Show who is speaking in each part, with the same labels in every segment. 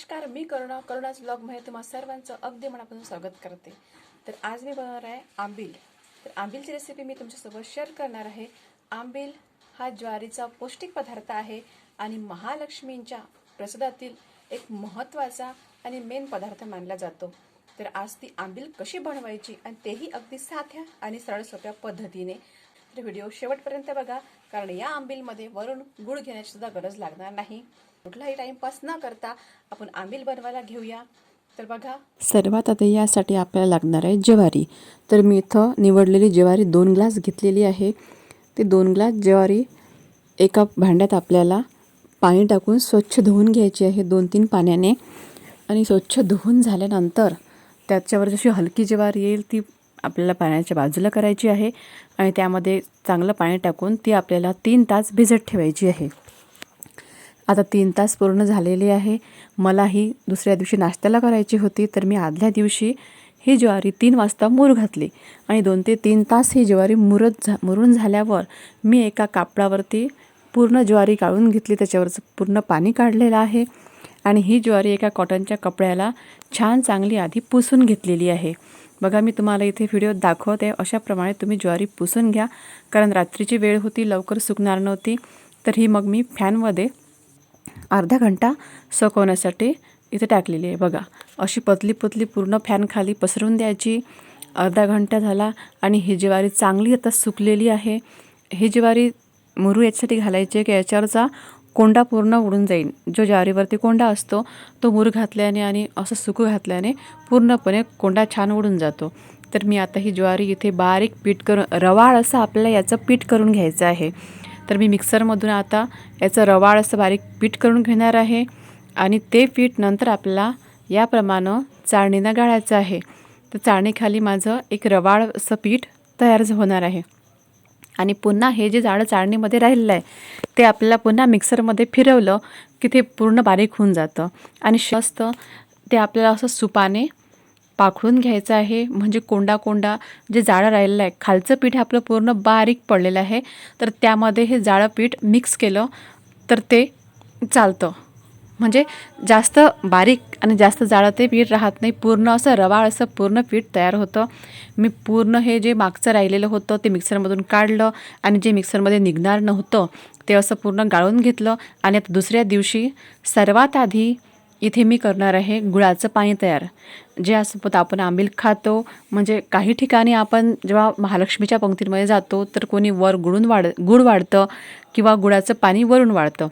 Speaker 1: नमस्कार मी करुणा करुणाच ब्लॉगमध्ये तुम्हा सर्वांचं अगदी मनापासून स्वागत करते. तर आज मी बनवणार आहे आंबील. तर आंबीलची रेसिपी मी तुमच्यासोबत शेअर करणार आहे. आंबील हा ज्वारीचा पौष्टिक पदार्थ आहे आणि महालक्ष्मींच्या प्रसादातील एक महत्त्वाचा आणि मेन पदार्थ मानला जातो. तर आज ती आंबील कशी बनवायची आणि तेही अगदी साध्या आणि सरळ सोप्या पद्धतीने. तर व्हिडिओ शेवटपर्यंत बघा कारण या आंबीलमध्ये वरून गुळ घेण्याची सुद्धा गरज लागणार नाही. कुठलाही टाइमपास न करता आपण आंबील बनवायला घेऊया. तर बघा.
Speaker 2: सर्वात आधी यासाठी आपल्याला लागणार आहे ज्वारी. तर मी इथं निवडलेली ज्वारी दोन ग्लास घेतलेली आहे. ते दोन ग्लास ज्वारी एका भांड्यात आपल्याला पाणी टाकून स्वच्छ धुवून घ्यायची आहे दोन तीन पाण्याने. आणि स्वच्छ धुवून झाल्यानंतर त्याच्यावर जशी हलकी ज्वारी येईल ती आपल्याला पाण्याच्या बाजूला करायची आहे. आणि त्यामध्ये चांगलं पाणी टाकून ती आपल्याला तीन तास भिजत ठेवायची आहे. आता तीन तास पूर्ण झालेले आहे. मला ही दुसऱ्या दिवशी नाश्त्याला करायची होती तर मी आदल्या दिवशी ही ज्वारी तीन वाजता मूर घातली. आणि दोन ते तीन तास ही ज्वारी मुरत झा मुरून झाल्यावर मी एका कापडावरती पूर्ण ज्वारी काढून घेतली. त्याच्यावरचं पूर्ण पाणी काढलेलं आहे. आणि ही ज्वारी एका कॉटनच्या कपड्याला छान चांगली आधी पुसून घेतलेली आहे. बघा मी तुम्हाला इथे व्हिडिओ दाखवते. अशाप्रमाणे तुम्ही ज्वारी पुसून घ्या. कारण रात्रीची वेळ होती लवकर सुकणार नव्हती. तर ही मग मी फॅनमध्ये अर्धा घंटा सुकवण्यासाठी इथे टाकलेली आहे. बघा अशी पतली पतली पूर्ण फॅनखाली पसरून द्यायची. अर्धा घंटा झाला आणि ही ज्वारी चांगली आता सुकलेली आहे ही ज्वारी मुरू याच्यासाठी घालायची आहे की याच्यावरचा कोंडा पूर्ण उडून जाईल. जो ज्वारीवरती कोंडा असतो तो मूर घातल्याने आणि असं सुकू घातल्याने पूर्णपणे कोंडा छान उडून जातो. तर मी आता ही ज्वारी इथे बारीक पीठ करून रवाळ असं आपल्याला याचं पीठ करून घ्यायचं आहे. तर मी मिक्सरमधून आता याचं रवाळ असं बारीक पीठ करून घेणार आहे. आणि ते पीठ नंतर आपल्याला याप्रमाणे चाळणीनं गाळायचं आहे. तर चाळणीखाली माझं एक रवाळ असं पीठ तयार होणार आहे. आणि पुन्हा हे जे जाडं चाळणीमध्ये राहिलेलं आहे ते आपल्याला पुन्हा मिक्सरमध्ये फिरवलं की ते पूर्ण बारीक होऊन जातं. आणि शस्त ते आपल्याला असं सुपाने पाखळून घ्यायचं आहे. म्हणजे कोंडा कोंडा जे जाळं राहिलेलं आहे. खालचं पीठ हे आपलं पूर्ण बारीक पडलेलं आहे. तर त्यामध्ये हे जाळं पीठ मिक्स केलं तर ते चालतं. म्हणजे जास्त बारीक आणि जास्त जाळं ते पीठ राहत नाही. पूर्ण असं रवाळ असं पूर्ण पीठ तयार होतं. मी पूर्ण हे जे मागचं राहिलेलं होतं ते मिक्सरमधून काढलं आणि जे मिक्सरमध्ये निघणार नव्हतं ते असं पूर्ण गाळून घेतलं. आणि आता दुसऱ्या दिवशी सर्वात आधी इथे मी करणार आहे गुळाचं पाणी तयार. जे असं आपण आंबील खातो म्हणजे काही ठिकाणी आपण जेव्हा महालक्ष्मीच्या पंक्तींमध्ये जातो तर कोणी वर गुळून वाढ गुळ वाढतं किंवा गुळाचं पाणी वरून वाढतं.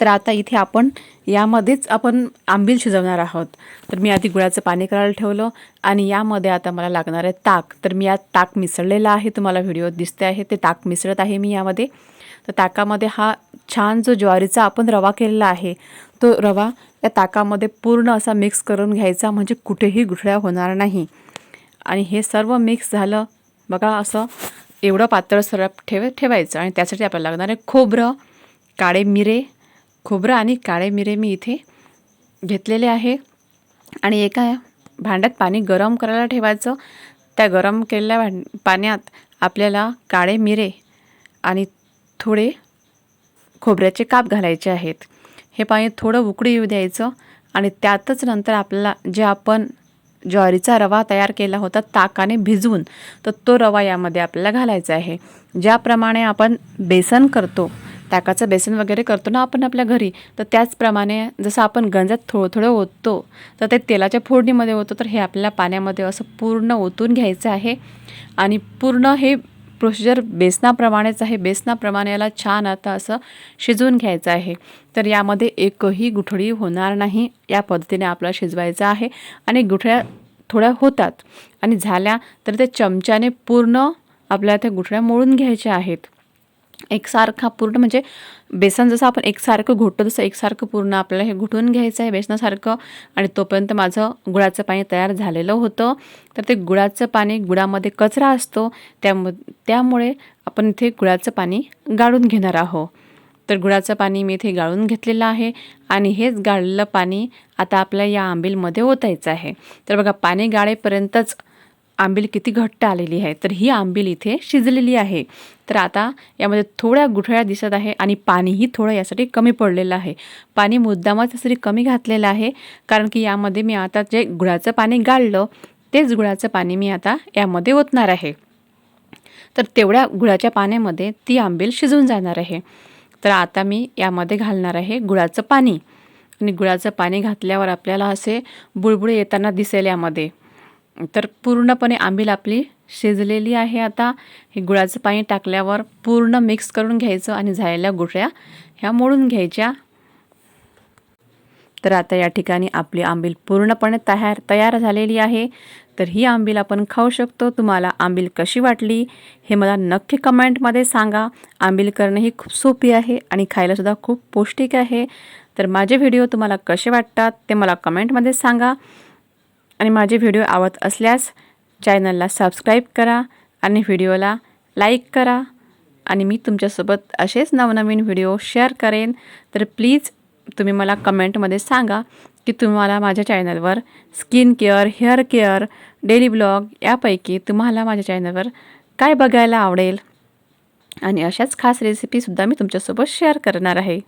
Speaker 2: तर आता इथे आपण यामध्येच आपण आंबील शिजवणार आहोत. तर मी आधी गुळाचं पाणी करायला ठेवलं आणि यामध्ये आता मला लागणार आहे ताक. तर मी यात ताक मिसळलेलं आहे. तुम्हाला व्हिडिओ दिसते आहे. ते ताक मिसळत आहे मी यामध्ये. तर ताकामध्ये हा छान जो ज्वारीचा आपण रवा केलेला आहे तो रवा या ताकामध्ये पूर्ण असा मिक्स करून घ्यायचा म्हणजे कुठेही गुठळ्या होणार नाही. आणि हे सर्व मिक्स झालं बघा असं एवढं पातळ सरप ठेव ठेवायचं आणि त्यासाठी आपल्याला लागणार आहे खोबरं काळे मिरे खोबरं आणि काळे मिरे मी इथे घेतलेले आहे. आणि एका भांड्यात पाणी गरम करायला ठेवायचं. त्या गरम केलेल्या भांड पाण्यात आपल्याला काळे मिरे आणि थोडे खोबऱ्याचे काप घालायचे आहेत. हे पाणी थोडं उकळी येऊ द्यायचं आणि त्यातच नंतर आपल्याला जे आपण ज्वारीचा रवा तयार केला होता ताकाने भिजवून तर तो रवा यामध्ये आपल्याला घालायचा आहे. ज्याप्रमाणे आपण बेसन करतो ताकाचं बेसन वगैरे करतो ना आपण आपल्या घरी तर त्याचप्रमाणे जसं आपण गंजात थोडं थोडं ओततो तर ते तेलाच्या फोडणीमध्ये होतं तर हे आपल्याला पाण्यामध्ये असं पूर्ण ओतून घ्यायचं आहे. आणि पूर्ण हे प्रोसिजर बेसनाप्रमाणेच आहे. बेसनाप्रमाणे याला छान आता असं शिजवून घ्यायचं आहे. तर यामध्ये एकही गुठळी होणार नाही. या पद्धतीने आपल्याला शिजवायचं आहे. आणि गुठळ्या थोड्या होतात. आणि झाल्या तर ते चमच्याने पूर्ण आपल्याला त्या गुठळ्या मोडून घ्यायच्या आहेत. एकसारखा पूर्ण म्हणजे बेसन जसं आपण एकसारखं घोटतो तसं एकसारखं पूर्ण आपल्याला हे घुटून घ्यायचं आहे बेसनासारखं. आणि तोपर्यंत माझं गुळाचं पाणी तयार झालेलं होतं. तर ते गुळाचं पाणी गुळामध्ये कचरा असतो त्याम त्यामुळे आपण इथे गुळाचं पाणी गाळून घेणार आहोत. तर गुळाचं पाणी मी इथे गाळून घेतलेलं आहे. आणि हेच गाळलेलं पाणी आता आपल्या या आंबीलमध्ये ओतायचं आहे. तर बघा पाणी गाळेपर्यंतच आंबील किती घट्ट आलेली आहे तर ही आंबील इथे शिजलेली आहे. तर आता यामध्ये थोड्या गुठळ्या दिसत आहे आणि पाणीही थोडं यासाठी कमी पडलेलं आहे. पाणी मुद्दामच यासाठी कमी घातलेलं आहे कारण की यामध्ये मी आता जे गुळाचं पाणी गाळलं तेच गुळाचं पाणी मी आता यामध्ये ओतणार आहे. तर तेवढ्या गुळाच्या पाण्यामध्ये ती आंबील शिजून जाणार आहे. तर आता मी यामध्ये घालणार आहे गुळाचं पाणी. आणि गुळाचं पाणी घातल्यावर आपल्याला असे बुळबुळे येताना दिसेल यामध्ये. तर पूर्णपणे आंबील आपली शिजलेली आहे. आता हे गुळाचं पाणी टाकल्यावर पूर्ण मिक्स करून घ्यायचं आणि झालेल्या गुठळ्या ह्या मोडून घ्यायच्या. तर आता या ठिकाणी आपली आंबील पूर्णपणे तयार तयार झालेली आहे. तर ही आंबील आपण खाऊ शकतो. तुम्हाला आंबील कशी वाटली हे मला नक्की कमेंटमध्ये सांगा. आंबील करणं ही खूप सोपी आहे आणि खायलासुद्धा खूप पौष्टिक आहे. तर माझे व्हिडिओ तुम्हाला कसे वाटतात ते मला कमेंटमध्ये सांगा. आणि माझे व्हिडिओ आवडत असल्यास चॅनलला सबस्क्राईब करा आणि व्हिडिओला लाईक करा. आणि मी तुमच्यासोबत असेच नवनवीन व्हिडिओ शेअर करेन. तर प्लीज तुम्ही मला कमेंटमध्ये सांगा की तुम्हाला माझ्या चॅनलवर skin care hair care daily blog यापैकी तुम्हाला माझ्या चॅनलवर काय बघायला आवडेल? आणि अशाच खास रेसिपीसुद्धा मी तुमच्यासोबत शेअर करणार आहे.